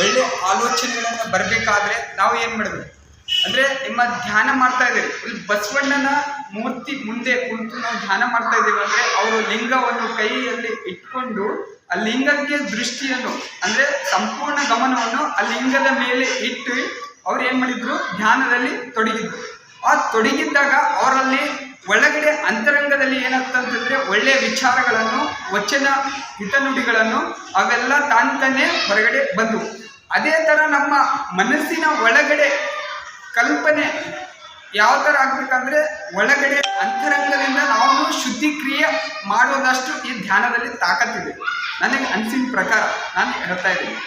ಒಳ್ಳೆ ಆಲೋಚನೆಗಳನ್ನು ಬರಬೇಕಾದ್ರೆ ನಾವು ಏನು ಮಾಡಬೇಕು? ಅಂದರೆ ನಿಮ್ಮ ಧ್ಯಾನ ಮಾಡ್ತಾ ಇದ್ದೀರಿ. ಇಲ್ಲಿ ಬಸವಣ್ಣನ ಮೂರ್ತಿ ಮುಂದೆ ಕುಂತು ನಾವು ಧ್ಯಾನ ಮಾಡ್ತಾ ಇದ್ದೀವಿ ಅಂದರೆ ಅವರು ಲಿಂಗವನ್ನು ಕೈಯಲ್ಲಿ ಇಟ್ಕೊಂಡು ಆ ಲಿಂಗಕ್ಕೆ ದೃಷ್ಟಿಯನ್ನು, ಅಂದರೆ ಸಂಪೂರ್ಣ ಗಮನವನ್ನು ಆ ಲಿಂಗದ ಮೇಲೆ ಇಟ್ಟು ಅವ್ರು ಏನು ಮಾಡಿದ್ರು? ಧ್ಯಾನದಲ್ಲಿ ತೊಡಗಿದ್ರು. ಆ ತೊಡಗಿದ್ದಾಗ ಅವರಲ್ಲಿ ಒಳಗಡೆ ಅಂತರಂಗದಲ್ಲಿ ಏನಾಗ್ತಂತಂದ್ರೆ ಒಳ್ಳೆಯ ವಿಚಾರಗಳನ್ನು, ವಚನ ಹಿತನುಡಿಗಳನ್ನು ಅವೆಲ್ಲ ತಾನೇ ಹೊರಗಡೆ ಬಂದವು. ಅದೇ ಥರ ನಮ್ಮ ಮನಸ್ಸಿನ ಒಳಗಡೆ ಕಲ್ಪನೆ ಯಾವ ಥರ ಆಗ್ಬೇಕಂದ್ರೆ ಒಳಗಡೆ ಅಂತರಂಗದಿಂದ ನಾವು ಶುದ್ಧಿಕ್ರಿಯೆ ಮಾಡೋದಷ್ಟು ಈ ಧ್ಯಾನದಲ್ಲಿ ತಾಕತ್ತಿದೆ ನನಗೆ ಅನಿಸಿದ ಪ್ರಕಾರ ನಾನು ಹೇಳ್ತಾ ಇದ್ದೀನಿ.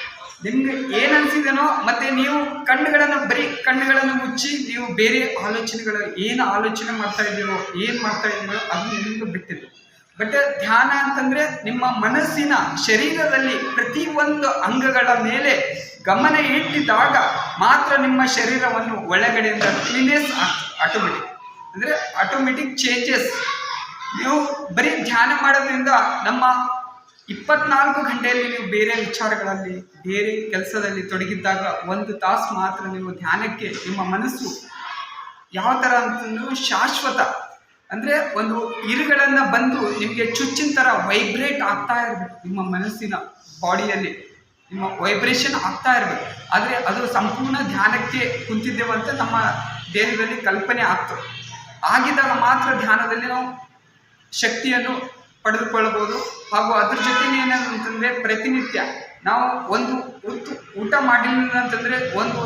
ನಿಮ್ಗೆ ಏನು ಅನ್ಸಿದೇನೋ ಮತ್ತೆ ನೀವು ಕಣ್ಣುಗಳನ್ನು ಬರೀ ಕಣ್ಣುಗಳನ್ನು ಮುಚ್ಚಿ ನೀವು ಬೇರೆ ಆಲೋಚನೆಗಳು ಏನು ಆಲೋಚನೆ ಮಾಡ್ತಾ ಇದ್ದೀರೋ, ಏನು ಮಾಡ್ತಾ ಇದ್ದೀರೋ ಅದು ನಿಮಗೆ ಬಿಟ್ಟಿದೆ. ಬಟ್ ಧ್ಯಾನ ಅಂತಂದ್ರೆ ನಿಮ್ಮ ಮನಸ್ಸಿನ ಶರೀರದಲ್ಲಿ ಒಂದು ಅಂಗಗಳ ಮೇಲೆ ಗಮನ ಇಟ್ಟಿದಾಗ ಮಾತ್ರ ನಿಮ್ಮ ಶರೀರವನ್ನು ಒಳಗಡೆಯಿಂದ ಕ್ಲೀನೆಸ್ ಆಟೋಮೆಟಿಕ್ ಅಂದರೆ ಆಟೋಮೆಟಿಕ್ ಚೇಂಜಸ್ ನೀವು ಬರೀ ಧ್ಯಾನ ಮಾಡೋದ್ರಿಂದ ನಮ್ಮ ಇಪ್ಪತ್ನಾಲ್ಕು ಗಂಟೆಯಲ್ಲಿ ನೀವು ಬೇರೆ ವಿಚಾರಗಳಲ್ಲಿ, ಬೇರೆ ಕೆಲಸದಲ್ಲಿ ತೊಡಗಿದ್ದಾಗ ಒಂದು ತಾಸು ಮಾತ್ರ ನೀವು ಧ್ಯಾನಕ್ಕೆ ನಿಮ್ಮ ಮನಸ್ಸು ಯಾವ ಥರ ಅಂತಂದ್ರೆ ಶಾಶ್ವತ. ಅಂದರೆ ಒಂದು ಇರುಗಳನ್ನು ಬಂದು ನಿಮಗೆ ಚುಚ್ಚಿನ ಥರ ವೈಬ್ರೇಟ್ ಆಗ್ತಾ ಇರಬೇಕು. ನಿಮ್ಮ ಮನಸ್ಸಿನ ಬಾಡಿಯಲ್ಲಿ ನಿಮ್ಮ ವೈಬ್ರೇಷನ್ ಆಗ್ತಾ ಇರಬೇಕು. ಆದರೆ ಅದು ಸಂಪೂರ್ಣ ಧ್ಯಾನಕ್ಕೆ ಕುಂತಿದ್ದೇವಂತ ನಮ್ಮ ದೇಹದಲ್ಲಿ ಕಲ್ಪನೆ ಆಗ್ತದೆ ಆಗಿದ್ದಾಗ ಮಾತ್ರ ಧ್ಯಾನದಲ್ಲಿ ನಾವು ಶಕ್ತಿಯನ್ನು ಪಡೆದುಕೊಳ್ಳಬಹುದು. ಹಾಗೂ ಅದ್ರ ಜೊತೆಗೆ ಏನಂತಂದರೆ ಪ್ರತಿನಿತ್ಯ ನಾವು ಒಂದು ಹೊತ್ತು ಊಟ ಮಾಡಿಲ್ಲ ಅಂತಂದರೆ ಒಂದು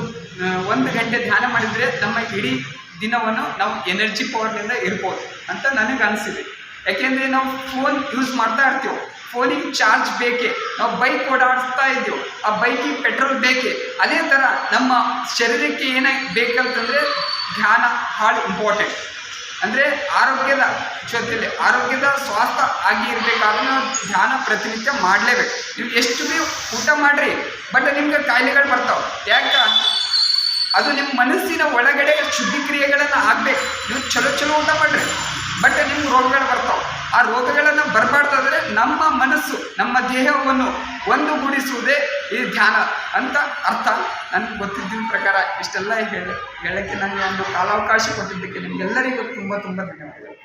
ಒಂದು ಗಂಟೆ ಧ್ಯಾನ ಮಾಡಿದರೆ ನಮ್ಮ ಇಡೀ ದಿನವನ್ನು ನಾವು ಎನರ್ಜಿ ಪವರ್ನಿಂದ ಇರ್ಬೋದು ಅಂತ ನನಗೆ ಅನಿಸಿದೆ. ಯಾಕೆಂದರೆ ನಾವು ಫೋನ್ ಯೂಸ್ ಮಾಡ್ತಾ ಇರ್ತೀವಿ ಫೋನಿಗೆ ಚಾರ್ಜ್ ಬೇಕೇ, ನಾವು ಬೈಕ್ ಓಡಾಡಿಸ್ತಾ ಇದ್ದೀವಿ, ಆ ಬೈಕಿಗೆ ಪೆಟ್ರೋಲ್ ಬೇಕೇ, ಅದೇ ಥರ ನಮ್ಮ ಶರೀರಕ್ಕೆ ಏನೇ ಬೇಕಂತಂದರೆ ಧ್ಯಾನ ಭಾಳ ಇಂಪಾರ್ಟೆಂಟ್ ಅಂದರೆ ಆರೋಗ್ಯದ ಜೊತೆಯಲ್ಲಿ ಆರೋಗ್ಯದ ಸ್ವಾಸ್ಥ್ಯ ಆಗಿ ಇರಬೇಕಾದ್ರೆ ನಾವು ಧ್ಯಾನ ಪ್ರತಿನಿತ್ಯ ಮಾಡಲೇಬೇಕು. ನೀವು ಎಷ್ಟು ಭೀ ಊಟ ಮಾಡಿರಿ ಬಟ್ ನಿಮ್ಗೆ ಕಾಯಿಲೆಗಳು ಅದು ನಿಮ್ಮ ಮನಸ್ಸಿನ ಒಳಗಡೆ ಶುದ್ಧಿಕ್ರಿಯೆಗಳನ್ನು ಆಗಬೇಕು ನೀವು ಚಲೋ ಚಲೋ ಊಟ ಮಾಡ್ರಿ. ಬಟ್ ನಿಮ್ಗೆ ರೋಗಗಳು ಬರ್ತಾವೆ. ಆ ರೋಗಗಳನ್ನು ಬರಬಾರ್ದಾದ್ರೆ ನಮ್ಮ ಮನಸ್ಸು, ನಮ್ಮ ದೇಹವನ್ನು ಒಂದುಗೂಡಿಸುವುದೇ ಈ ಧ್ಯಾನ ಅಂತ ಅರ್ಥ. ನನಗೆ ಗೊತ್ತಿದ್ದಿನ ಪ್ರಕಾರ ಇಷ್ಟೆಲ್ಲ ಹೇಳಿ, ಹೇಳಕ್ಕೆ ನನಗೆ ಒಂದು ಕಾಲಾವಕಾಶ ಕೊಟ್ಟಿದ್ದಕ್ಕೆ ನಿಮಗೆಲ್ಲರಿಗೂ ತುಂಬ ತುಂಬ ಧನ್ಯವಾದಗಳು.